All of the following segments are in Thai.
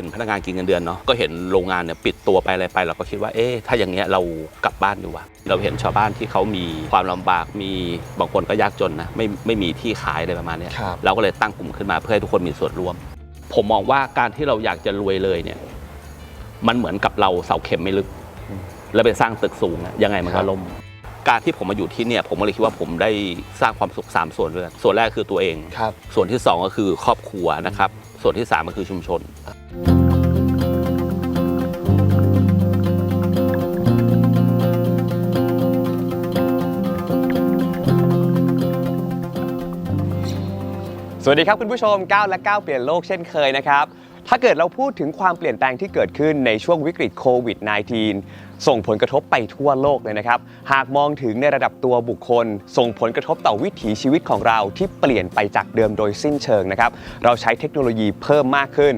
เราเป็นพนักงานกินเงินเดือนเนาะก็เห็นโรงงานเนี่ยปิดตัวไปอะไรไป เราก็คิดว่าเอ๊ะถ้าอย่างเงี้ยเรากลับบ้านดีกว่าเราเห็นชาวบ้านที่เขามีความลำบากมีบางคนก็ยากจนนะไม่ไม่มีที่ขายอะไรประมาณเนี้ยครับเราก็เลยตั้งกลุ่มขึ้นมาเพื่อให้ทุกคนมีส่วนร่วม ผมมองว่าการที่เราอยากจะรวยเลยเนี่ย มันเหมือนกับเราเสาเข็มไม่ลึก แล้วไปสร้างตึกสูงอะยังไงมันครัก็บล่มการที่ผมมาอยู่ที่เนี่ยผมก็เลยคิดว่าผมได้สร้างความสุขสามส่วนด้วยกันส่วนแรกคือตัวเองครับส่วนที่สองก็คือครอบครัวนะครับ ส่วนที่สามก็คือชุมชน สวัสดีครับคุณผู้ชม 9 และ 9 เปลี่ยนโลกเช่นเคยนะครับ ถ้าเกิดเราพูดถึงความเปลี่ยนแปลงที่เกิดขึ้นในช่วงวิกฤตโควิด -19 ส่งผลกระทบไปทั่วโลกเลยนะครับ หากมองถึงในระดับตัวบุคคล ส่งผลกระทบต่อวิถีชีวิตของเราที่เปลี่ยนไปจากเดิมโดยสิ้นเชิงนะครับ เราใช้เทคโนโลยีเพิ่มมากขึ้น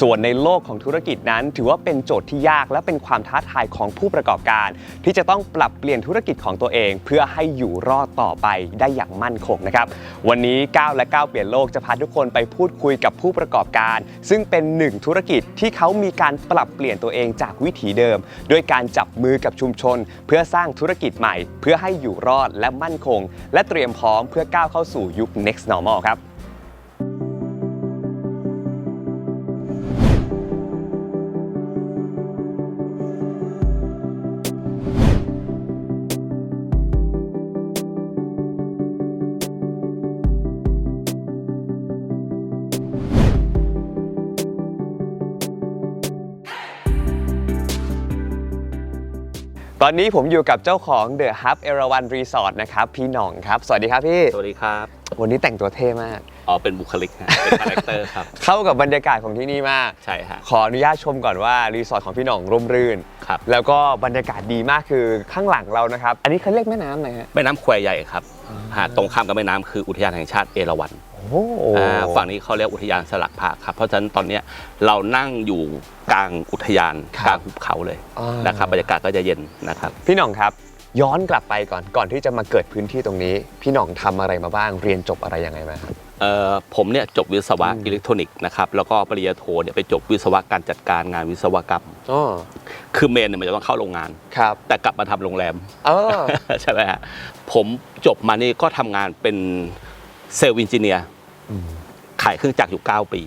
ส่วนในโลกของธุรกิจนั้น ถือว่าเป็นโจทย์ที่ยากและเป็นความท้าทายของผู้ประกอบการ ที่จะต้องปรับเปลี่ยนธุรกิจของตัวเอง เพื่อให้อยู่รอดต่อไปได้อย่างมั่นคงนะครับ วันนี้ 9 และ 9 เปลี่ยนโลกจะพาทุกคนไปพูดคุยกับผู้ประกอบการ ซึ่งเป็นหนึ่งธุรกิจที่เขามีการปรับเปลี่ยนตัวเองจากวิถีเดิม ด้วยการจับมือกับชุมชน เพื่อสร้างธุรกิจใหม่ เพื่อให้อยู่รอดและมั่นคง และเตรียมพร้อมเพื่อก้าวเข้าสู่ยุค next normal ครับ อนนี้ผมอยู่กับเจ้าของ The Hub เอราวันรีสอร์ทนะครับ พี่หน่องครับ สวัสดีครับพี่ สวัสดีครับ วันนี้แต่งตัวเท่มาก อ๋อ เป็นบุคลิกนะเป็นคาแรคเตอร์ครับ เข้ากับบรรยากาศของที่นี่มาก ใช่ฮะ ขออนุญาตชมก่อนว่ารีสอร์ทของพี่หน่องร่มรื่น ครับ แล้วก็บรรยากาศดีมากคือข้างหลังเรานะครับ อันนี้เขาเรียกแม่น้ำอะไรฮะ แม่น้ำแควใหญ่ครับหาดตรงข้ามกับแม่น้ำคืออุทยานแห่งชาติเอราวัณโอ้โหอ่า ฝั่งนี้เขาเรียกอุทยานสลักพระครับ เพราะฉะนั้นตอนเนี้ยเรานั่งอยู่กลางอุทยานกลางหุบเขาเลยอ่านนะครับบรรยากาศก็จะเย็นนะครับ พี่หน่องครับย้อนกลับไปก่อนก่อนที่จะมาเกิดพื้นที่ตรงนี้ พี่หน่องทำอะไรมาบ้างเรียนจบอะไรยังไงมาครับเอ่อผมเนี่ยจบวิศวะอืมอิเล็กทรอนิกส์นะครับแล้วก็ปริญญาโทเนี่ยไปจบวิศวะการจัดการงานวิศวกรรมอ๋อคือเมนเนี่ยมันจะต้องเข้าโรงงานครับแต่กลับมาทำโรงแรมอ๋อใช่ไหมฮะผมจบมานี่ก็ทำงานเป็นเซลล์อินจิเนียร์อืม ขายเครื่องจักรอยู่ 9 ปี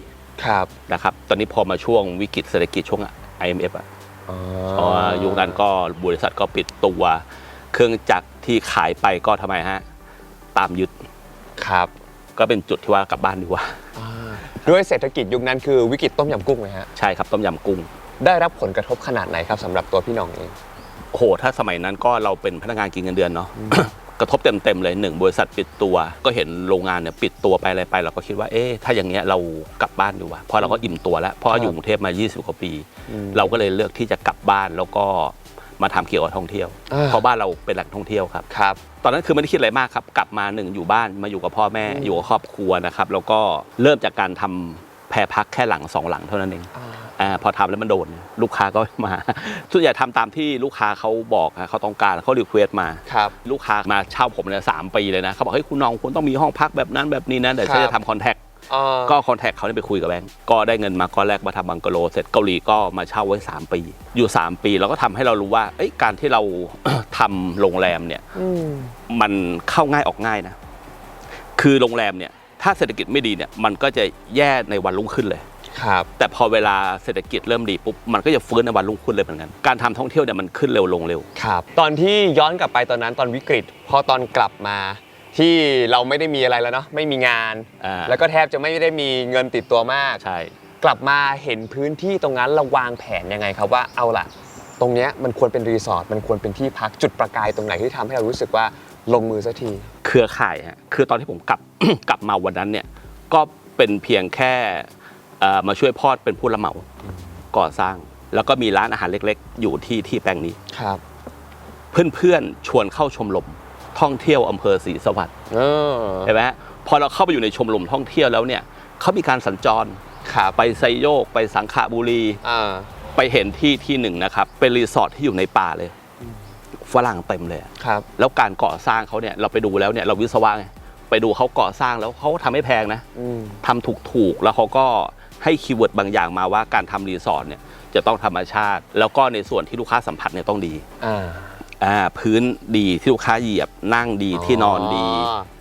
ครับนะครับ ตอนนี้พอมาช่วงวิกฤตเศรษฐกิจช่วง IMF อะอ๋อเพราะว่ายุคนั้นก็บริษัทก็ปิดตัว เครื่องจักรที่ขายไปก็ทำไมฮะ ตามยึดครับ ก็เป็นจุดที่ว่ากลับบ้านดีกว่าอ่าด้วยเศรษฐกิจยุคนั้นคือวิกฤตต้มยำกุ้งไหมฮะใช่ครับต้มยำกุ้ง ได้รับผลกระทบขนาดไหนครับสำหรับตัวพี่หน่องเองโอ้โหถ้าสมัยนั้นก็เราเป็นพนักงานกินเงินเดือนเนาะ กระทบเต็มๆเลยหนึ่งบริษัทปิดตัว ก็เห็นโรงงานเนี่ยปิดตัวไปอะไรไป เราก็คิดว่าเอ๊ะถ้าอย่างเงี้ยเรากลับบ้านดีกว่าเพราะเราก็อิ่มตัวแล้วเพราะอยู่กรุงเทพมา 20กว่าปีอืมเราก็เลยเลือกที่จะกลับบ้านแล้วก็มาทำเกี่ยวกับท่องเที่ยว อ่า เพราะบ้านเราเป็นแหล่งท่องเที่ยวครับ ครับ ตอนนั้นคือไม่ได้คิดอะไรมากครับ กลับมาหนึ่งอยู่บ้านมาอยู่กับพ่อแม่อยู่กับครอบครัวนะครับ แล้วก็เริ่มจากการทำ แพรพักแค่หลังสองหลังเท่านั้นเองอ่าพอทำแล้วมันโดนลูกค้าก็มาส่วนใหญ่ทำตามที่ลูกค้าเขาบอกอะเขาต้องการเขารีเควสมาครับลูกค้ามาเช่าผมเนี่ยสามปีเลยนะเขาบอกเฮ้ยคุณน้องคุณต้องมีห้องพักแบบนั้นแบบนี้นะเดี๋ยวครับฉันจะทำคอนแทคอ่าก็คอนแทคเขาเนี่ยไปคุยกับแบงก์ก็ได้เงินมาก้อนแรกมาทำบังกะโล เสร็จเกาหลีก็มาเช่าไว้ 3 ปี อยู่ 3 ปีเราก็ทำให้เรารู้ว่าเอ้ยการที่เราทำโรงแรมเนี่ยอืมมันเข้าง่ายออกง่ายนะ คือโรงแรมเนี่ย ถ้าเศรษฐกิจไม่ดีเนี่ยมันก็จะแย่ในวันรุ่งขึ้นเลย ครับ แต่พอเวลาเศรษฐกิจเริ่มดีปุ๊บมันก็จะฟื้นในวันรุ่งขึ้นเลยเหมือนกันการทำท่องเที่ยวเนี่ยมันขึ้นเร็วลงเร็ว ครับ ตอนที่ย้อนกลับไปตอนนั้นตอนวิกฤต พอตอนกลับมา ที่เราไม่ได้มีอะไรแล้วเนาะไม่มีงาน อ่า แล้วก็แทบจะไม่ได้มีเงินติดตัวมาก ใช่ กลับมาเห็นพื้นที่ตรงนั้นเราวางแผนยังไงครับว่าเอาล่ะ ตรงเนี้ยมันควรเป็นรีสอร์ทมันควรเป็นที่พักจุดประกายตรงไหนที่ทำให้เรารู้สึกว่าลงมือสักที เครือข่ายฮะคือตอนที่ผมกลับ กลับมาวันนั้นเนี่ยก็เป็นเพียงแค่เอ่อมาช่วยพ่อเป็นผู้รับเหมาก่อสร้าง แล้วก็มีร้านอาหารเล็กๆ อยู่ที่ที่แปลงนี้ครับ เพื่อนๆชวนเข้าชมรมท่องเที่ยวอำเภอศรีสวัสดิ์เออเห็นไหมฮะพอเราเข้าไปอยู่ในชมรมท่องเที่ยวแล้วเนี่ยเขามีการสัญจรครับไปไซโยกไปสังขบุรีอ่าไปเห็นที่ที่หนึ่งนะครับ เป็นรีสอร์ทที่อยู่ในป่าเลยฝรั่งเต็มเลยอะครับ แล้วการก่อสร้างเขาเนี่ยเราไปดูแล้วเนี่ยเราวิศวะไง ไปดูเขาก่อสร้างแล้วเขาทำไม่แพงนะอืม ทำถูกๆ แล้วเขาก็ให้คีย์เวิร์ดบางอย่างมาว่าการทำรีสอร์ทเนี่ยจะต้องธรรมชาติ แล้วก็ในส่วนที่ลูกค้าสัมผัสเนี่ยต้องดีอ่า อ่าพื้นดีที่ลูกค้าเหยียบนั่งดีอ๋อที่นอนดี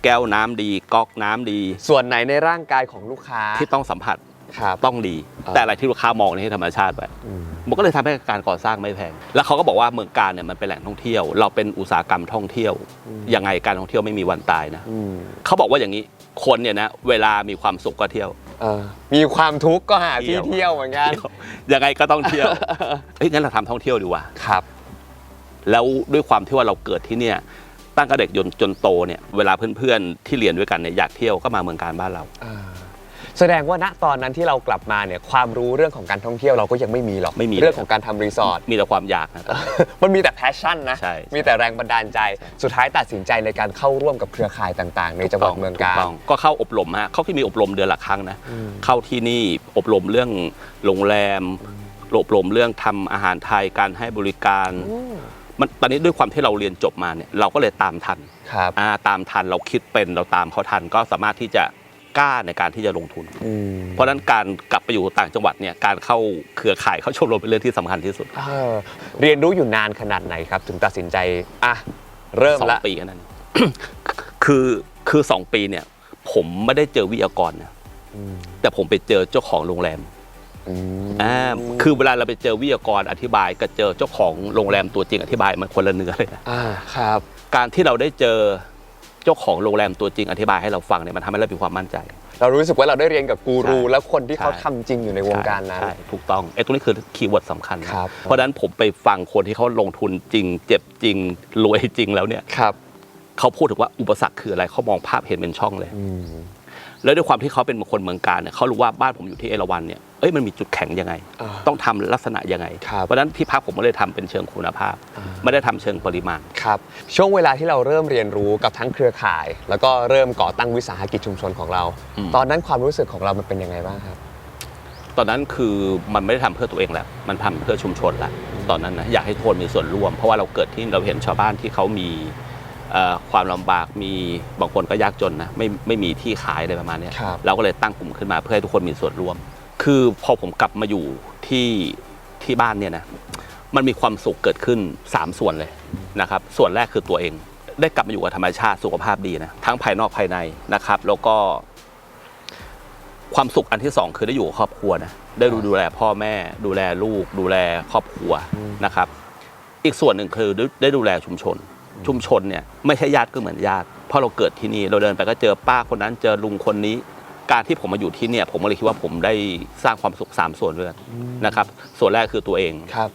แก้วน้ำดีก๊อกน้ำดีส่วนไหนในร่างกายของลูกค้าที่ต้องสัมผัส ครับ ต้องดีอ่าแต่อะไรที่ลูกค้ามองนี่ให้ธรรมชาติไปอืมมันก็เลยทำให้การก่อสร้างไม่แพง แล้วเขาก็บอกว่าเมืองการเนี่ยมันเป็นแหล่งท่องเที่ยว เราเป็นอุตสาหกรรมท่องเที่ยวยังไงการท่องเที่ยวไม่มีวันตายนะอืมเขาบอกว่าอย่างนี้คนเนี่ยนะเวลามีความสุขก็เที่ยว เออมีความทุกข์ก็หาเที่ที่ยวเที่ยวเหมือนกันเที่ยวยังไงก็ต้องเที่ยวเฮ้ยงั้นเราทำท่องเที่ยวดีกว่า ครับ แล้วด้วยความที่ว่าเราเกิดที่เนี่ยตั้งแต่เด็กจนจนโตเนี่ยเวลาเพื่อนๆที่เรียนด้วยกันเนี่ยอยากเที่ยวก็มาเมืองการบ้านเรา อ่า แสดงว่าณตอนนั้นที่เรากลับมาเนี่ยความรู้เรื่องของการท่องเที่ยวเราก็ยังไม่มีหรอกไม่มีเรื่องของการทำรีสอร์ท มีแต่ความอยากนะมันมีแต่แพชชั่นนะ ใช่มีแต่แรงบันดาลใจ สุดท้ายตัดสินใจในการเข้าร่วมกับเครือข่ายต่างๆ ในจังหวัดเมืองกาถูรต้ก็เข้าอบรมฮะเขาที่มีอบรมเดือนละครั้งนะเข้าที่นี่อบรมเรื่องโรงแรม อบรมเรื่องทำอาหารไทย การให้บริการมันตอนนี้ด้วยความที่เราเรียนจบมาเนี่ยเราก็เลยตามทันครับ อ่าตามทันเราคิดเป็นเราตามเขาทันก็สามารถที่จะ กล้าในการที่จะลงทุนอืมเพราะฉะนั้นการกลับไปอยู่ต่างจังหวัดเนี่ยการเข้าเครือข่ายเข้าชมรมเป็นเรื่องที่สำคัญที่สุดเออเรียนรู้อยู่นานขนาดไหนครับ ถึงตัดสินใจอะเริ่มสองละปีแค่นั้น คือคือสองปีเนี่ย ผมไม่ได้เจอวิทยากรนะอืมแต่ผมไปเจอเจ้าของโรงแรมอืมอ่าคือเวลาเราไปเจอวิทยากรอธิบายกับเจอเจ้าของโรงแรมตัวจริงอธิบายมันคนละเนื้อเลยนะ อ่าครับ การที่เราได้เจอเจ้าของโรงแรมตัวจริงอธิบายให้เราฟังเนี่ยมันทำให้เรามีความมั่นใจ เรารู้สึกว่าเราได้เรียนกับกูรูใช่แล้วคนที่เขาใช่ทำจริงอยู่ในวงการนั้น ใช่ถูกต้องไอ้ตรงนี้คือคีย์เวิร์ดสำคัญนะครับ เพราะฉะนั้นผมไปฟังคนที่เขาลงทุนจริง เจ็บจริงรวยจริงแล้วเนี่ยครับเขาพูดถึงว่าอุปสรรคคืออะไรเขามองภาพเห็นเป็นช่องเลย อืมแล้วด้วยความที่เขาเป็นคนเมืองการเนี่ยเขารู้ว่าบ้านผมอยู่ที่เอราวัณเนี่ย เอ้ยมันมีจุดแข็งยังไงอ่าต้องทำลักษณะยังไงครับเพราะฉะนั้นที่พักผมก็เลยทำเป็นเชิงคุณภาพอ่าไม่ได้ทำเชิงปริมาณครับช่วงเวลาที่เราเริ่มเรียนรู้กับทั้งเครือข่าย แล้วก็เริ่มก่อตั้งวิสาหกิจชุมชนของเราอืมตอนนั้นความรู้สึกของเรามันเป็นยังไงบ้างครับ ตอนนั้นคือมันไม่ได้ทำเพื่อตัวเองแหละมันทำเพื่อชุมชนแหละตอนนั้นนะอยากให้ทุกคนมีส่วนร่วม เพราะว่าเราเกิดที่เราเห็นชาวบ้านที่เขามีเอ่อความลำบากมีบางคนก็ยากจนนะไม่ไม่มีที่ขายอะไรประมาณเนี้ยครับเราก็เลยตั้งกลุ่มขึ้นมาเพื่อให้ทุกคนมีส่วนร่วม คือพอผมกลับมาอยู่ที่ที่บ้านเนี่ยนะมันมีความสุขเกิดขึ้น 3 ส่วนเลยนะครับส่วนแรกคือตัวเอง ได้กลับมาอยู่กับธรรมชาติสุขภาพดีนะทั้งภายนอกภายในนะครับ แล้วก็ ความสุขอันที่สองคือได้อยู่กับครอบครัวนะได้ดูดูแลพ่อแม่ ดูแลลูก ดูแลครอบครัวนะครับ อีกส่วนหนึ่งคือได้ดูแลชุมชน ชุมชนเนี่ยไม่ใช่ญาติก็เหมือนญาติเพราะเราเกิดที่นี่เราเดินไปก็เจอป้าคนนั้นเจอลุงคนนี้ การที่ผมมาอยู่ที่เนี่ยผมก็เลยคิดว่าผมได้สร้างความสุขสามส่วนด้วยกันนะครับ ส่วนแรกคือตัวเอง ครับ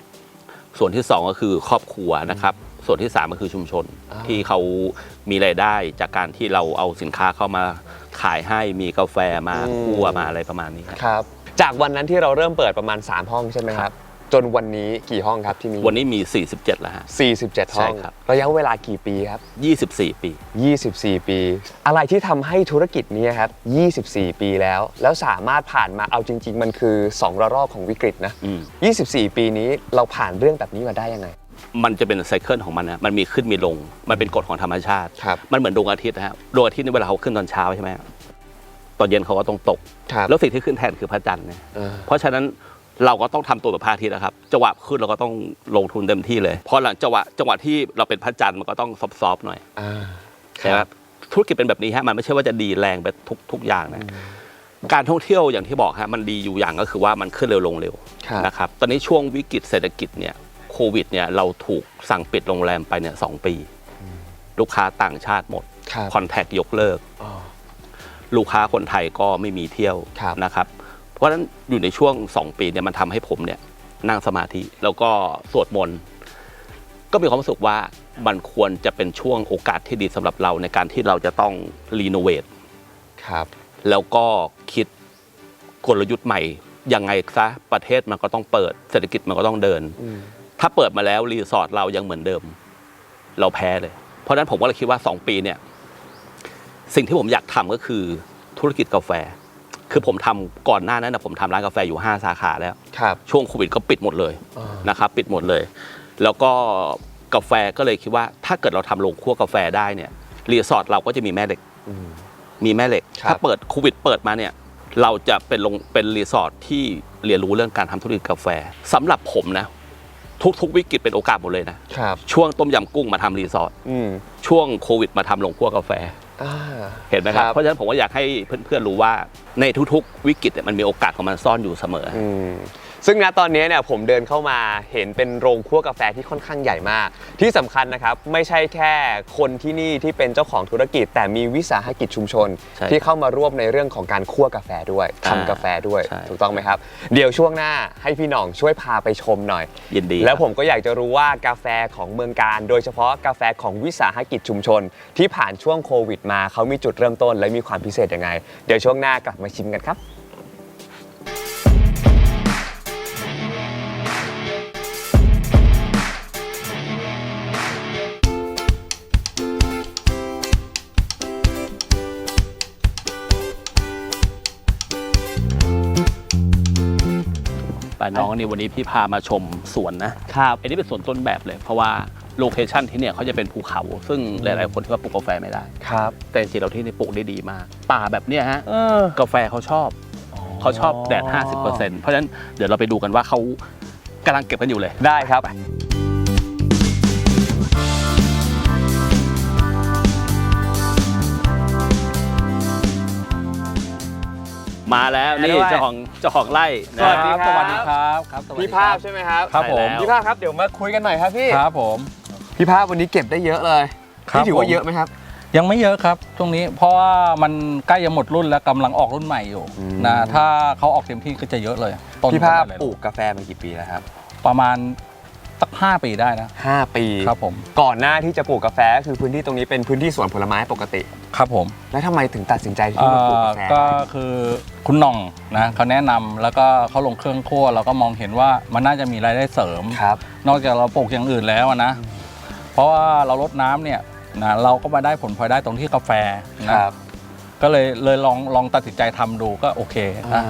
ส่วนที่สองก็คือครอบครัวนะครับ ส่วนที่สามก็คือชุมชนอ่า ที่เขามีรายได้จากการที่เราเอาสินค้าเข้ามาขายให้มีกาแฟมาคั่วมาอะไรประมาณนี้ครับ ครับ จากวันนั้นที่เราเริ่มเปิดประมาณ 3 ห้องใช่ไหมครับ จนวันนี้กี่ห้องครับที่มีวันนี้มี 47 แล้วฮะ 47 ห้องใช่ครับ ระยะเวลากี่ปีครับ24 ปี24 ปี อะไรที่ทำให้ธุรกิจนี้ครับ 24 ปีแล้ว แล้วสามารถผ่านมาเอาจริง ๆ มันคือ 2 ระลอกของวิกฤตนะ อืม 24 ปีนี้เราผ่านเรื่องแบบนี้มาได้ยังไง มันจะเป็นไซเคิลของมันนะมันมีขึ้นมีลง มันเป็นกฎของธรรมชาติ ครับ มันเหมือนดวงอาทิตย์นะฮะดวงอาทิตย์นี่เวลาเขาขึ้นตอนเช้าใช่ไหมตอนเย็นเขาก็ต้องตก ครับ แล้วสิ่งที่ขึ้นแทนคือพระจันทร์นะอ่าเพราะฉะนั้น เราก็ต้องทำตัวแบบพระอาทิตย์นะครับจังหวะขึ้นเราก็ต้องลงทุนเต็มที่เลยพอหลังจังหวะจังหวะที่เราเป็นพระจันทร์มันก็ต้องซอฟๆหน่อยอ่าใช่ไหมธุรกิจเป็นแบบนี้ฮะมันไม่ใช่ว่าจะดีแรงไปทุกทุกอย่างนะการท่องเที่ยวอย่างที่บอกฮะมันดีอยู่อย่างก็คือว่ามันขึ้นเร็วลงเร็วครับนะครับตอนนี้ช่วงวิกฤตเศรษฐกิจเนี่ยโควิดเนี่ยเราถูกสั่งปิดโรงแรมไปเนี่ยสองปี ลูกค้าต่างชาติหมดครับคอนแทคยกเลิกอ๋อลูกค้าคนไทยก็ไม่มีเที่ยวครับนะครับเพ ราะฉะนั้นอยู่ในช่วง 2 ปีเนี่ยมันทำให้ผมเนี่ยนั่งสมาธิแล้วก็สวดมนต์ก็มีความรู้สึกว่ามันควรจะเป็นช่วงโอกาสที่ดีสำหรับเราในการที่เราจะต้องรีโนเวทครับแล้วก็คิดกลยุทธ์ใหม่ยังไงซะประเทศมันก็ต้องเปิดเศรษฐกิจมันก็ต้องเดินอืมถ้าเปิดมาแล้วรีสอร์ทเรายังเหมือนเดิม เราแพ้เลย เพราะฉะนั้นผมก็เลยคิดว่า 2 ปีเนี่ย สิ่งที่ผมอยากทำก็คือธุรกิจกาแฟ คือผมทำก่อนหน้านั้นนะผมทำร้านกาแฟอยู่ 5 สาขาแล้วครับช่วงโควิดก็ปิดหมดเลยอ่านนะครับปิดหมดเลย แล้วก็กาแฟก็เลยคิดว่าถ้าเกิดเราทำโรงคั่วกาแฟได้เนี่ยรีสอร์ทเราก็จะมีแม่เหล็กอืมมีแม่เหล็กครับถ้าเปิดโควิดเปิดมาเนี่ยเราจะเป็นลงเป็นรีสอร์ทที่เรียนรู้เรื่องการทำธุรกิจกาแฟสำหรับผมนะ ทุกๆวิกฤตเป็นโอกาสหมดเลยนะครับช่วงต้มยำกุ้งมาทำรีสอร์ทอืมช่วงโควิดมาทำโรงคั่วกาแฟ อ่า เห็นไหมครับครับเพราะฉะนั้นผมก็อยากให้เพื่อนๆรู้ว่าในทุกๆ วิกฤตเนี่ยมันมีโอกาสของมันซ่อนอยู่เสมอออืม ซึ่งณตอนนี้เนี่ยผมเดินเข้ามาเห็นเป็นโรงคั่วกาแฟที่ค่อนข้างใหญ่มาก ที่สำคัญนะครับไม่ใช่แค่คนที่นี่ที่เป็นเจ้าของธุรกิจ แต่มีวิสาหกิจชุมชนใช่ที่เข้ามาร่วมในเรื่องของการคั่วกาแฟด้วยทำอ่ากาแฟด้วยใช่ถูกต้องไหมครับ เดี๋ยวช่วงหน้าให้พี่หน่องช่วยพาไปชมหน่อยยินดี แล้วครับผมก็อยากจะรู้ว่ากาแฟของเมืองการ โดยเฉพาะกาแฟของวิสาหกิจชุมชน ที่ผ่านช่วงโควิด มาเขามีจุดเริ่มต้นและมีความพิเศษยังไง เดี๋ยวช่วงหน้ากลับมาชิมกันครับ น้องนี่วันนี้พี่พามาชมสวนนะครับอันนี้เป็นสวนต้นแบบเลย เพราะว่าโลเคชันที่เนี่ยเขาจะเป็นภูเขา ซึ่งหลาย ๆ คนที่ว่าปลูกกาแฟไม่ได้ครับ แต่จริงๆเราที่นี่ปลูกได้ดีมากป่าแบบเนี้ยฮะเออกาแฟเขาชอบเขาชอบแดด 50%เพราะฉะนั้นเดี๋ยวเราไปดูกันว่าเขากำลังเก็บกันอยู่เลยได้ครับ มาแล้วนี่ด้วยเจ้าของเจ้าของไร่นะสวัสดีครับ สวัสดีครับครับสวัสดีพี่ครัภาพบใช่ไหมครับ ครับผมใช่แล้วพี่ภาพครับเดี๋ยวมาคุยกันหน่อยครับพี่ ครับผม พี่ภาพวันนี้เก็บได้เยอะเลยครับ นี่ถือว่าผมเยอะไหมครับ ยังไม่เยอะครับช่วงนี้เพราะว่ามันใกล้จะหมดรุ่นแล้วกำลังออกรุ่นใหม่อยู่อืม นะถ้าเขาออกเต็มที่ก็จะเยอะเลยต้นพี่ภาพก็ได้เยปลูกกาแฟมากี่ปีแล้วครับ ประมาณ สักห้าปีได้นะ 5 ปีครับผม ก่อนหน้าที่จะปลูกกาแฟก็คือพื้นที่ตรงนี้เป็นพื้นที่สวนผลไม้ปกติ ครับผม แล้วทำไมถึงตัดสินใจที่มาปลูกกาแฟเอ่อก็คือคุณหน่องนะเขาแนะนำแล้วก็เขาลงเครื่องคั่วเราก็มองเห็นว่ามันน่าจะมีรายได้เสริมครับนอกจากเราปลูกอย่างอื่นแล้วอะนะ เพราะว่าเราลดน้ำเนี่ยนะเราก็มาได้ผลพลอยได้ตรงที่กาแฟนะครับก็เลยเลยลองลองตัดสินใจทำดูก็โอเคนะ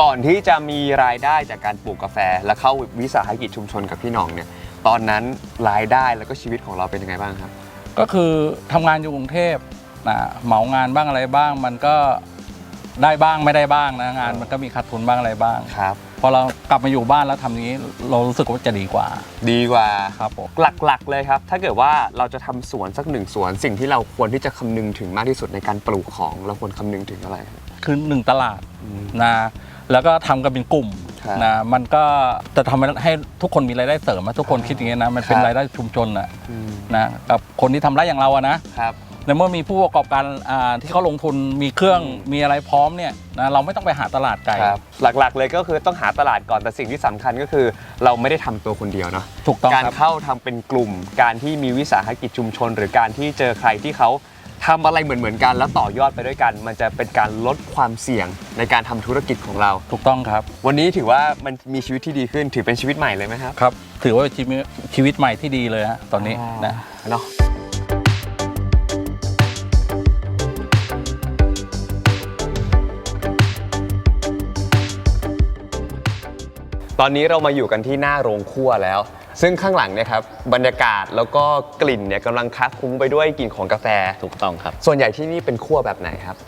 ก่อนที่จะมีรายได้จากการปลูกกาแฟ และเข้าวิสาหกิจชุมชนกับพี่หน้องเนี่ยตอนนั้นรายได้แล้วก็ชีวิตของเราเป็นยังไงบ้างครับ ก็คือทำงานอยู่กรุงเทพนะเหมางานบ้างอะไรบ้าง มันก็ได้บ้างไม่ได้บ้างนะงาน มันก็มีขาดทุนบ้างอะไรบ้างครับ พอเรากลับมาอยู่บ้านแล้วทำอย่างนี้ เรารู้สึกว่าจะดีกว่าดีกว่า ครับผมหลักๆเลยครับ ถ้าเกิดว่าเราจะทำสวนสักหนึ่งสวน สิ่งที่เราควรที่จะคำนึงถึงมากที่สุดในการปลูกของ เราควรคำนึงถึงอะไรครับคือหนึ่งตลาดนะ แล้วก็ทำกันเป็นกลุ่มครับนะมันก็จะทำให้ทุกคนมีรายได้เสริมอะทุกคนคิดอย่างนี้ยนะมันเป็นครับ รายได้ชุมชนอะนะกับคนที่ทำไร่อย่างเราอะนะครับ ในเมื่อมีผู้ประกอบการอ่าที่เขาลงทุนมีเครื่องอืม มีอะไรพร้อมเนี่ยนะเราไม่ต้องไปหาตลาดไกล ครับหลักๆเลยก็คือต้องหาตลาดก่อนแต่สิ่งที่สำคัญก็คือ เราไม่ได้ทำตัวคนเดียวเนาะ ถูกต้องการครับ เข้าทำเป็นกลุ่ม การที่มีวิสาหกิจชุมชน หรือการที่เจอใครที่เขา ทำอะไรเหมือนๆกันแล้วต่อยอดไปด้วยกัน มันจะเป็นการลดความเสี่ยงในการทำธุรกิจของเรา ถูกต้องครับ วันนี้ถือว่ามันมีชีวิตที่ดีขึ้นถือเป็นชีวิตใหม่เลยไหมครับ ครับ ถือว่าเป็นชีวิตชีวิตใหม่ที่ดีเลยฮะตอนนี้นะ เนาะตอนนี้เรามาอยู่กันที่หน้าโรงครัวแล้ว ซึ่งข้างหลังเนี่ยครับบรรยากาศแล้วก็กลิ่นเนี่ยกำลังคักคุ้งไปด้วยกลิ่นของกาแฟ ถูกต้องครับส่วนใหญ่ที่นี่เป็นคั่วแบบไหนครับ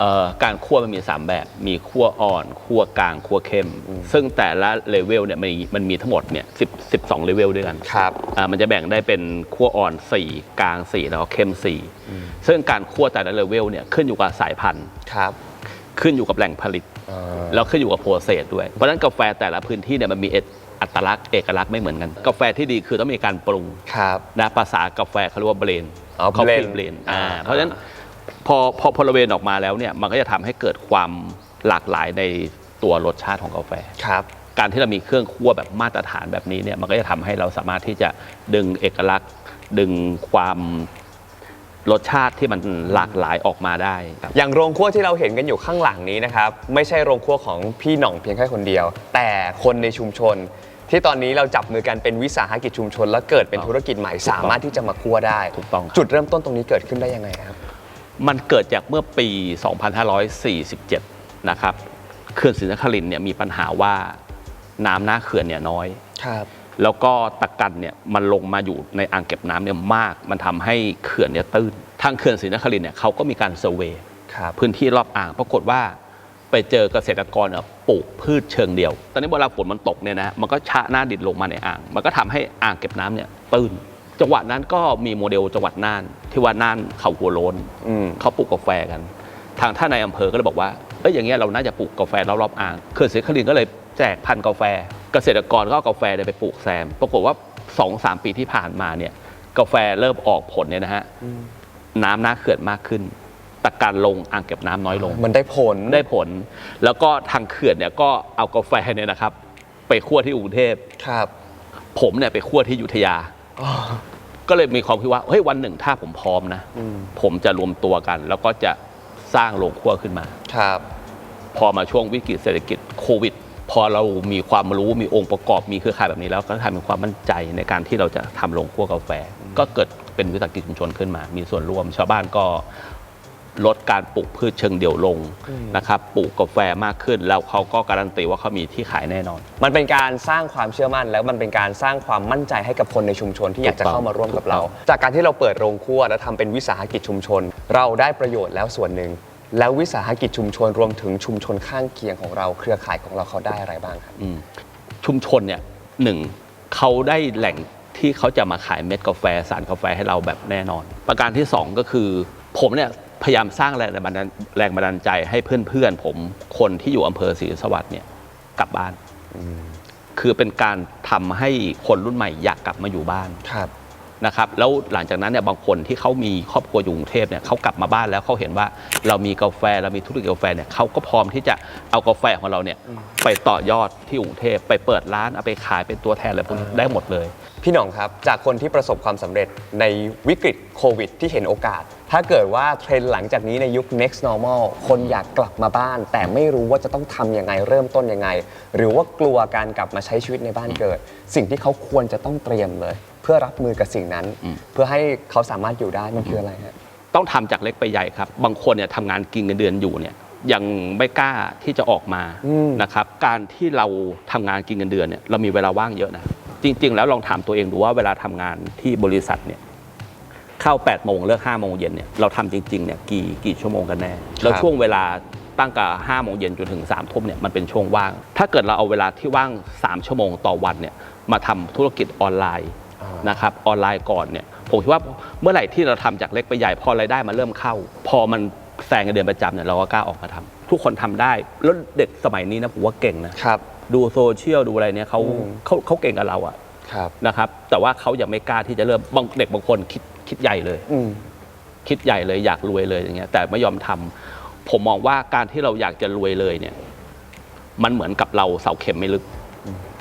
เอ่อการคั่วมันมี 3 แบบ มีคั่วอ่อนคั่วกลางคั่วเข้ม ซึ่งแต่ละเลเวลเนี่ยมันมีมันมีทั้งหมดเนี่ย10 12เลเวลด้วยกันครับอ่ามันจะแบ่งได้เป็นคั่วอ่อน 4 กลาง 4 แล้วก็เข้ม 4 ซึ่งการคั่วแต่ละเลเวลเนี่ยขึ้นอยู่กับสายพันธุ์ ครับ ขึ้นอยู่กับแหล่งผลิต แล้วขึ้นอยู่กับโปรเซสด้วย เพราะฉะนั้นกาแฟแต่ละพื้นที่เนี่ยมันมีเอก อัตลักษณ์เอกลักษณ์ไม่เหมือนกัน กาแฟที่ดีคือต้องมีการปรุงครับนะภาษากาแฟเขาเรียกว่าเบรนอ๋อเขา blend เบรนอ่าเพราะฉะนั้นพอพอพอระเวนออกมาแล้วเนี่ยมันก็จะทำให้เกิดความหลากหลายในตัวรสชาติของกาแฟครับการที่เรามีเครื่องคั่วแบบมาตรฐานแบบนี้เนี่ยมันก็จะทำให้เราสามารถที่จะดึงเอกลักษณ์ ดึงความรสชาติที่มันหลากหลายออกมาได้ครับอย่างโรงครัวที่เราเห็นกันอยู่ข้างหลังนี้นะครับ ไม่ใช่โรงครัวของพี่หน่องเพียงแค่คนเดียว แต่คนในชุมชน ที่ตอนนี้เราจับมือกันเป็นวิสาหกิจชุมชน แล้วเกิดเป็นธุรกิจใหม่สามารถที่จะมาคั่วได้ ถูกต้องครับ จุดเริ่มต้นตรงนี้เกิดขึ้นได้ยังไงครับ มันเกิดจากเมื่อปี 2547 นะครับเขื่อนศรีนครินทร์เนี่ยมีปัญหาว่าน้ำหน้าเขื่อนเนี่ยน้อย ครับ แล้วก็ตะกันเนี่ยมันลงมาอยู่ในอ่างเก็บน้ำเนี่ยมาก มันทำให้เขื่อนเนี่ยตื้น ทางเขื่อนศรีนครินทร์เนี่ยเขาก็มีการเซอร์เวย์ครับ พื้นที่รอบอ่างปรากฏว่า ไปเจอเกษตรกรเนี่ยปลูกพืชเชิงเดียว ตอนนี้เวลาฝนมันตกเนี่ยนะ มันก็ชะหน้าดินลงมาในอ่าง มันก็ทำให้อ่างเก็บน้ำเนี่ยตื้น จังหวัดนั้นก็มีโมเดลจังหวัดน่าน ที่ว่าน่านเขาหัวโล้นอืมเขาปลูกกาแฟกัน ทางท่านในายอำเภอก็เลยบอกว่า เอ้ยอย่างเงี้ยเราน่าจะปลูกกาแฟรอบๆอ่าง เขื่อนศรีนครินทร์ก็เลยแจกพันธุ์กาแฟ เกษตรกรก็เอากาแฟเนี่ยไปปลูกแซม ปรากฏว่า2อสามปีที่ผ่านมาเนี่ย กาแฟเริ่มออกผลเนี่ยนะฮะ น้ำหน้าเขื่อนมากขึ้น แต่การลงอ่างเก็บน้ำน้อยลง มันได้ผล ได้ผล แล้วก็ทางเขื่อนเนี่ยก็เอากาแฟเนี่ยนะครับ ไปคั่วที่กรุงเทพ ครับ ผมเนี่ยไปคั่วที่อยุธยา อ๋อ ก็เลยมีความคิดว่าเฮ้ยวันหนึ่งถ้าผมพร้อมนะ อืม ผมจะรวมตัวกัน แล้วก็จะสร้างโรงครัวขึ้นมา ครับ พอมาช่วงวิกฤตเศรษฐกิจโควิด พอเรามีความรู้มีองค์ประกอบมีเครือข่ายแบบนี้แล้วก็ทำเป็นความมั่นใจในการที่เราจะทำโรงครัวกาแฟ ก็เกิดเป็นวิสาหกิจชุมชนขึ้นมา มีส่วนร่วมชาวบ้านก็ ลดการปลูกพืชเชิงเดี่ยวลงนะครับปลูกกาแฟมากขึ้น แล้วเขาก็การันตีว่าเขามีที่ขายแน่นอน มันเป็นการสร้างความเชื่อมั่น แล้วมันเป็นการสร้างความมั่นใจให้กับคนในชุมชนที่อยากจะถูกต้องเข้ามาร่วมกับเราถูกต้องจากการที่เราเปิดโรงครัวและทำเป็นวิสาหกิจชุมชน เราได้ประโยชน์แล้วส่วนหนึ่งแล้ววิสาหกิจชุมชนรวมถึงชุมชนข้างเคียงของเราเครือข่ายของเราเขาได้อะไรบ้างครับอืมชุมชนเนี่ยหนึ่งเขาได้แหล่งที่เขาจะมาขายเม็ดกาแฟสารกาแฟให้เราแบบแน่นอน ประการที่สองก็คือ ผมเนี่ย พยายามสร้างแรงบันดาลแรงบันดาลใจให้เพื่อนๆผมคนที่อยู่อำเภอศรีสวัสดิ์เนี่ยกลับบ้าน คือเป็นการทำให้คนรุ่นใหม่อยากกลับมาอยู่บ้านครับนะครับแล้วหลังจากนั้นเนี่ยบางคนที่เขามีครอบครัวอยู่กรุงเทพเนี่ยเขากลับมาบ้านแล้วเขาเห็นว่าเรามีกาแฟเรามีธุรกิจกาแฟเนี่ยเขาก็พร้อมที่จะเอากาแฟของเราเนี่ยไปต่อยอดที่กรุงเทพไปเปิดร้านเอาไปขายเป็นตัวแทนอะไรพวกนี้ได้หมดเลย พี่หน่องครับจากคนที่ประสบความสำเร็จในวิกฤตโควิด ที่เห็นโอกาส ถ้าเกิดว่าเทรนด์หลังจากนี้ในยุค next normal คนอยากกลับมาบ้าน แต่ไม่รู้ว่าจะต้องทำยังไงเริ่มต้นยังไง หรือว่ากลัวการกลับมาใช้ชีวิตในบ้านเกิด สิ่งที่เขาควรจะต้องเตรียมเลย เพื่อรับมือกับสิ่งนั้นอืมเพื่อให้เขาสามารถอยู่ได้มันคืออะไรฮะต้องทำจากเล็กไปใหญ่ครับ บางคนเนี่ยทำงานกินเงินเดือนอยู่เนี่ยยังไม่กล้าที่จะออกมาอืมนะครับ การที่เราทำงานกินเงินเดือนเนี่ยเรามีเวลาว่างเยอะนะจริง ๆ แล้วลองถามตัวเองดูว่าเวลาทำงานที่บริษัทเนี่ย เข้า8โมงเลิก5โมงเย็นเนี่ยเราทำจริงๆเนี่ยกี่กี่ชั่วโมงกันแน่แล้วช่วงเวลาตั้งแต่5โมงเย็นจนถึง3ทุ่มเนี่ยมันเป็นช่วงว่าง ถ้าเกิดเราเอาเวลาที่ว่าง 3 ชั่วโมงต่อวันเนี่ยมาทำธุรกิจออนไลน์อ่านนะครับออนไลน์ก่อนเนี่ยผมคิดว่าเมื่อไหร่ที่เราทำจากเล็กไปใหญ่พอรายได้มันเริ่มเข้า พอมันแซงเงินเดือนประจำเนี่ยเราก็กล้าออกมาทำทุกคนทำได้แล้วเด็กสมัยนี้นะผมว่าเก่งนะครับดูโซเชียลดูอะไรเนี่ยเขาอืมเขาเขาเก่งกับเราอะ ครับนะครับ แต่ว่าเขายังไม่กล้าที่จะเริ่มบางเด็กบางคนคิดคิดใหญ่เลย อืม คิดใหญ่เลยอยากรวยเลยอย่างเงี้ย แต่ไม่ยอมทำผมมองว่าการที่เราอยากจะรวยเลยเนี่ย มันเหมือนกับเราเสาเข็มไม่ลึก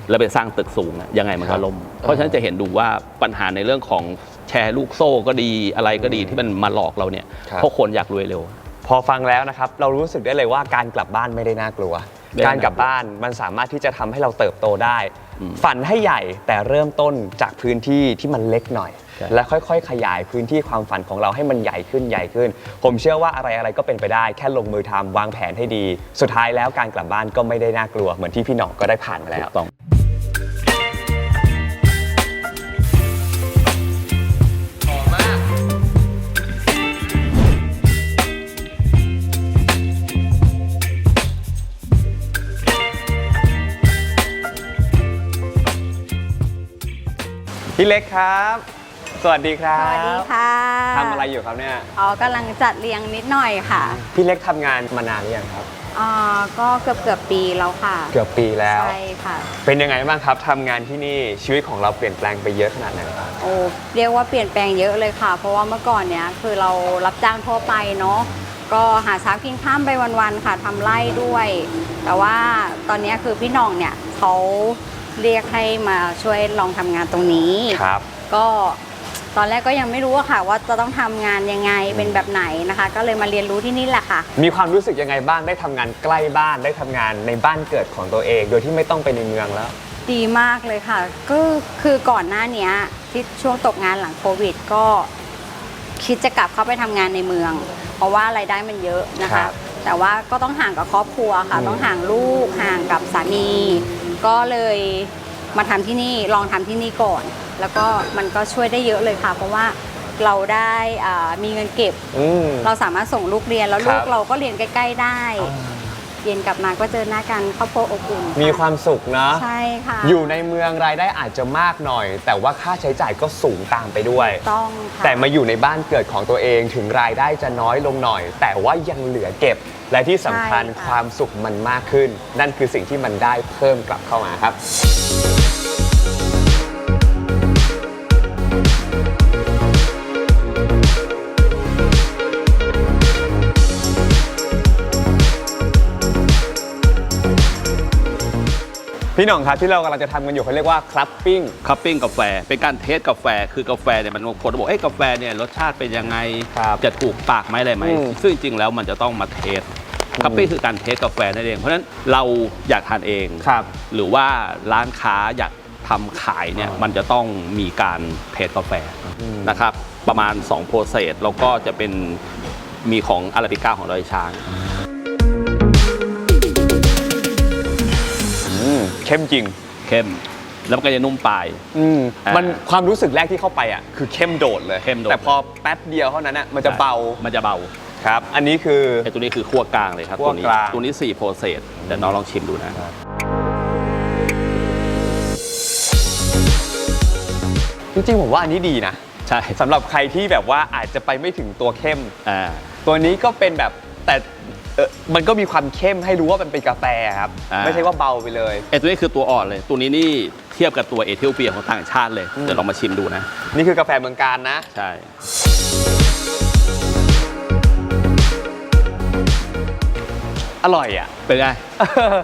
แล้วไปสร้างตึกสูงอะยังไงมันครัก็บล่มเพราะฉะนั้นจะเห็นดูว่าปัญหาในเรื่องของแชร์ลูกโซ่ก็ดีอะไรก็ดีที่มันมาหลอกเราเนี่ยครับ เพราะคนอยากรวยเร็ว พอฟังแล้วนะครับ เรารู้สึกได้เลยว่าการกลับบ้านไม่ได้น่ากลัว ไม่ได้การกลับบ้านมันสามารถที่จะทำให้เราเติบโตได้อืม ฝันให้ใหญ่แต่เริ่มต้นจากพื้นที่ที่มันเล็กหน่อยใช่และค่อยๆ ขยายพื้นที่ความฝันของเราให้มันใหญ่ขึ้นใหญ่ขึ้น ผมเชื่อว่าอะไรอะไรๆก็เป็นไปได้ แค่ลงมือทำวางแผนให้ดี สุดท้ายแล้วการกลับบ้านก็ไม่ได้น่ากลัวเหมือนที่พี่หน่องก็ได้ผ่านมาแล้ว ถูกต้อง พี่เล็กครับ สวัสดีครัสบวัสดีค่ะทำอะไรอยู่ครับเนี่ย อ๋อกำลังจัดเรียงนิดหน่อยค่ะพี่เล็กทำงานมานานหรือยังครับอ่าก็เกือบเกือบปีแล้วค่ะเกือบปีแล้ว ใช่ค่ะ เป็นยังไงบ้างครับทำงานที่นี่ชีวิตของเราเปลี่ยนแปลงไปเยอะขนาดไหนครับ โอ้เรียกว่าเปลี่ยนแปลงเยอะเลยค่ะ เพราะว่าเมื่อก่อนเนี้ยคือเรารับจ้างทั่วไปเนาะก็หาเช้ากินข้ามไปวันๆค่ะทำไร่ด้วย แต่ว่าตอนเนี้ยคือพี่หน้องเนี่ยเขา เรียกให้มาช่วยลองทำงานตรงนี้ ครับ ก็ตอนแรกก็ยังไม่รู้อะค่ะ ว่าจะต้องทำงานยังไงเป็นแบบไหนนะคะ ก็เลยมาเรียนรู้ที่นี่แหละค่ะ มีความรู้สึกยังไงบ้างได้ทำงานใกล้บ้านได้ทำงานในบ้านเกิดของตัวเอง โดยที่ไม่ต้องไปในเมืองแล้ว ดีมากเลยค่ะ ก็คือก่อนหน้าเนี้ยที่ช่วงตกงานหลังโควิดก็ คิดจะกลับเข้าไปทำงานในเมือง เพราะว่ารายได้มันเยอะนะครัคะ บแต่ว่าก็ต้องห่างกับครอบครัวค่ะ อืม ต้องห่างลูกห่างกับสามี ก็เลยมาทำที่นี่ลองทำที่นี่ก่อน แล้วก็มันก็ช่วยได้เยอะเลยค่ะ เพราะว่าเราได้อ่ามีเงินเก็บอืมเราสามารถส่งลูกเรียนแล้วครับลูกเราก็เรียนใกล้ ๆ ได้ เย็นกลับมาก็เจอหน้ากันครอบครัวอบอุ่นมีความสุขนะใช่ค่ะอยู่ในเมืองรายได้อาจจะมากหน่อย แต่ว่าค่าใช้จ่ายก็สูงตามไปด้วย ต้องค่ะแต่มาอยู่ในบ้านเกิดของตัวเองถึงรายได้จะน้อยลงหน่อย แต่ว่ายังเหลือเก็บ และที่สำคัญใช่ค่ะ ความสุขมันมากขึ้น นั่นคือสิ่งที่มันได้เพิ่มกลับเข้ามาครับ พี่หน่องครับที่เรากำลังจะทำกันอยู่เขาเรียกว่าคลับปิ้ง คัพปิ้งกาแฟเป็นการเทสกาแฟคือกาแฟเนี่ยมันบางคนบอกเอ้ยกาแฟเนี่ยรสชาติเป็นยังไงครับจะถูกปากไหมอะไรไหมอืมซึ่งจริงๆแล้วมันจะต้องมาเทสคัพปิ้งคือการเทสกาแฟนั่นเองเพราะฉะนั้นเราอยากทานเองครับหรือว่าร้านค้าอยากทำขายเนี่ยมันจะต้องมีการเทสกาแฟนะครับประมาณ2โปรเซสแล้วก็จะเป็นมีของอาราบิก้าของดอยช้าง เข้มจริง เข้ม แล้วมันก็จะนุ่มปลาย อืมอ่ามัมันความรู้สึกแรกที่เข้าไปอะคือเข้มโดดเลยเข้มโดด แต่พอแป๊บเดียวเท่านั้นอะมันจะเบามันจะเบาครับ อันนี้คือ ไอ้ตัวนี้คือคั่วกลางเลยครับคั่วตัวนี้กลาง ตัวนี้4โปรเซสเดี๋ยวน้องลองชิมดูนะ จริงๆผมว่าอันนี้ดีนะใช่สำหรับใครที่แบบว่าอาจจะไปไม่ถึงตัวเข้ม อ่า ตัวนี้ก็เป็นแบบแต่ เออมันก็มีความเข้มให้รู้ว่ามันเป็นกาแฟครับ อ่า ไม่ใช่ว่าเบาไปเลย ไอ้ตัวนี้คือตัวอ่อนเลย ตัวนี้นี่เทียบกับตัวเอธิโอเปียของต่างชาติเลยอืมเดี๋ยวลองมาชิมดูนะ นี่คือกาแฟเมืองการนะ ใช่ อร่อยอะ เป็นไง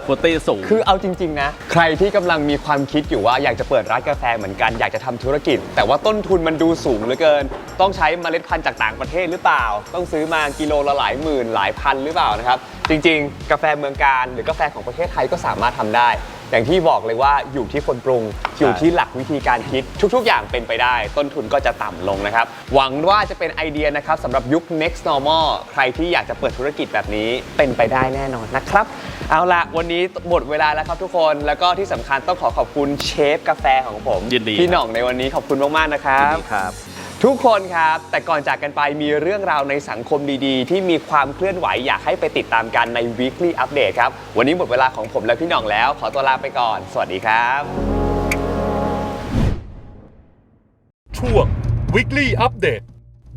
โปรตีนสูง คือเอาจริง ๆ นะ ใครที่กำลังมีความคิดอยู่ว่าอยากจะเปิดร้านกาแฟเหมือนกันอยากจะทำธุรกิจ แต่ว่าต้นทุนมันดูสูงเหลือเกิน ต้องใช้เมล็ดพันธุ์จากต่างประเทศหรือเปล่า ต้องซื้อมากิโลละหลายหมื่นหลายพันหรือเปล่านะครับ จริง ๆ กาแฟเมืองการหรือกาแฟของประเทศไทยก็สามารถทำได้ อย่างที่บอกเลยว่าอยู่ที่คนปรุง อยู่ที่หลักวิธีการคิดทุก ๆ อย่างเป็นไปได้ ต้นทุนก็จะต่ำลงนะครับ หวังว่าจะเป็นไอเดียนะครับสำหรับยุค next normal ใครที่อยากจะเปิดธุรกิจแบบนี้เป็นไปได้แน่นอนนะครับ เอาละวันนี้หมดเวลาแล้วครับทุกคนแล้วก็ที่สำคัญต้องขอขอบคุณเชฟกาแฟของผมยินดีพี่หน่องในวันนี้ขอบคุณมากๆนะครับดีครับ ทุกคนครับ แต่ก่อนจากกันไปมีเรื่องราวในสังคมดีๆ ที่มีความเคลื่อนไหวอยากให้ไปติดตามกันใน weekly update ครับ วันนี้หมดเวลาของผมและพี่หน่องแล้ว ขอตัวลาไปก่อน สวัสดีครับ ช่วง Weekly Update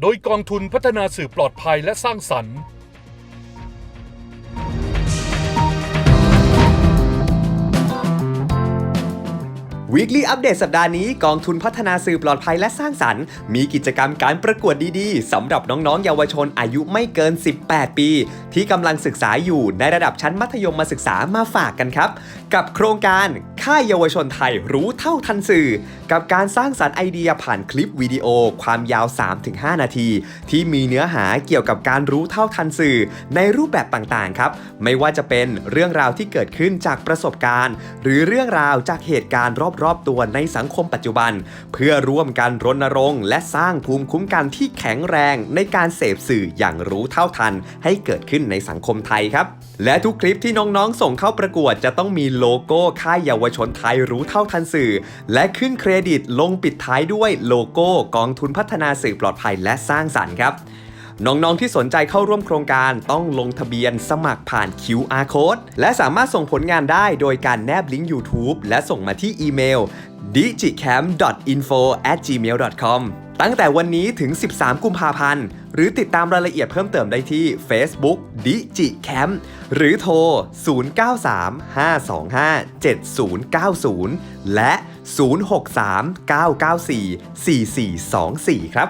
โดยกองทุนพัฒนาสื่อปลอดภัยและสร้างสรรค์ Weekly Update สัปดาห์นี้กองทุนพัฒนาสื่อปลอดภัยและสร้างสรรค์ มีกิจกรรมการประกวดดีๆสำหรับน้องๆ เยาวชนอายุไม่เกิน 18 ปี ที่กำลังศึกษาอยู่ในระดับชั้นมัธยมมาศึกษามาฝากกันครับกับโครงการค่ายเยาวชนไทยรู้เท่าทันสื่อ กับการสร้างสรรค์ไอเดียผ่านคลิปวิดีโอ ความยาว 3-5 นาที ที่มีเนื้อหาเกี่ยวกับการรู้เท่าทันสื่อ ในรูปแบบต่างๆครับ ไม่ว่าจะเป็นเรื่องราวที่เกิดขึ้นจากประสบการณ์ หรือเรื่องราวจากเหตุการณ์รอบๆ ตัวในสังคมปัจจุบัน เพื่อร่วมกันรณรงค์ และสร้างภูมิคุ้มกันที่แข็งแรงในการเสพสื่ออย่างรู้เท่าทัน ให้เกิดขึ้นในสังคมไทยครับ และทุกคลิปที่น้องๆ ส่งเข้าประกวดจะต้องมีโลโก้ค่ายเยาวชนไทยรู้เท่าทันสื่อ และขึ้นเครดิตลงปิดท้ายด้วยโลโก้กองทุนพัฒนาสื่อปลอดภัยและสร้างสรรค์ครับน้องๆ ที่สนใจเข้าร่วมโครงการต้องลงทะเบียนสมัครผ่าน QR code และสามารถส่งผลงานได้โดยการแนบลิงก์ YouTube และส่งมาที่อีเมล digicamp.info@gmail.com ตั้งแต่วันนี้ถึง 13 กุมภาพันธ์ หรือติดตามรายละเอียดเพิ่มเติมได้ที่ Facebook digicamp หรือโทร 0935257090 และ 0639944424 ครับ